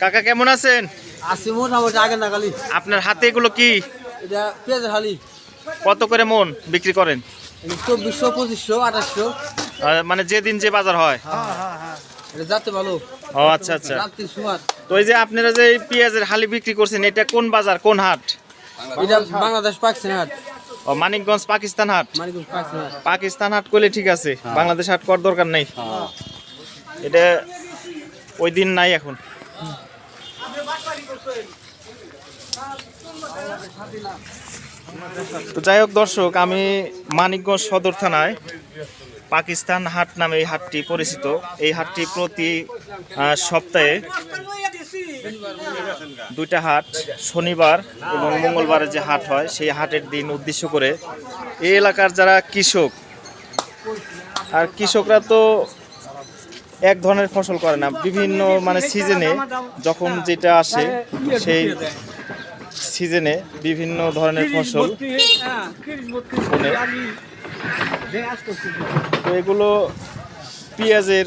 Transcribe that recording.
কাকা কেমন আছেন? আসি মোটামুটি আগে নাগালি আপনার হাতে এগুলো কি? এটা পেঁয়াজের হালি। কত করে মন বিক্রি করেন? চব্বিশশো পঁচিশশো আঠাশশো। মানে যেদিন যে বাজার হয়। যাতে ভালো। ও আচ্ছা আচ্ছা। তো এই যে আপনারা যে পেঁয়াজের হালি বিক্রি করছেন এটা কোন বাজার কোন হাট? এটা বাংলাদেশ পাকিস্তান হাট। ও মানিকগঞ্জ পাকিস্তান হাট। পাকিস্তান হাট। পাকিস্তান করলে ঠিক আছে বাংলাদেশ হাট করার দরকার নেই। এটা ওই দিন নাই এখন। তো যাই হোক দর্শক আমি মানিকগঞ্জ সদর থানায় পাকিস্তান হাট নামে এই হাটটি পরিচিত। এই হাটটি প্রতি আহ, সপ্তাহে দুইটা হাট শনিবার এবং মঙ্গলবারে যে হাট হয় সেই হাটের দিন উদ্দেশ্য করে এই এলাকার যারা কৃষক আর কৃষকরা তো এক ধরনের ফসল করে না বিভিন্ন মানে সিজনে যখন যেটা আসে সেই সিজনে বিভিন্ন ধরনের ফসল তো এগুলো পেঁয়াজের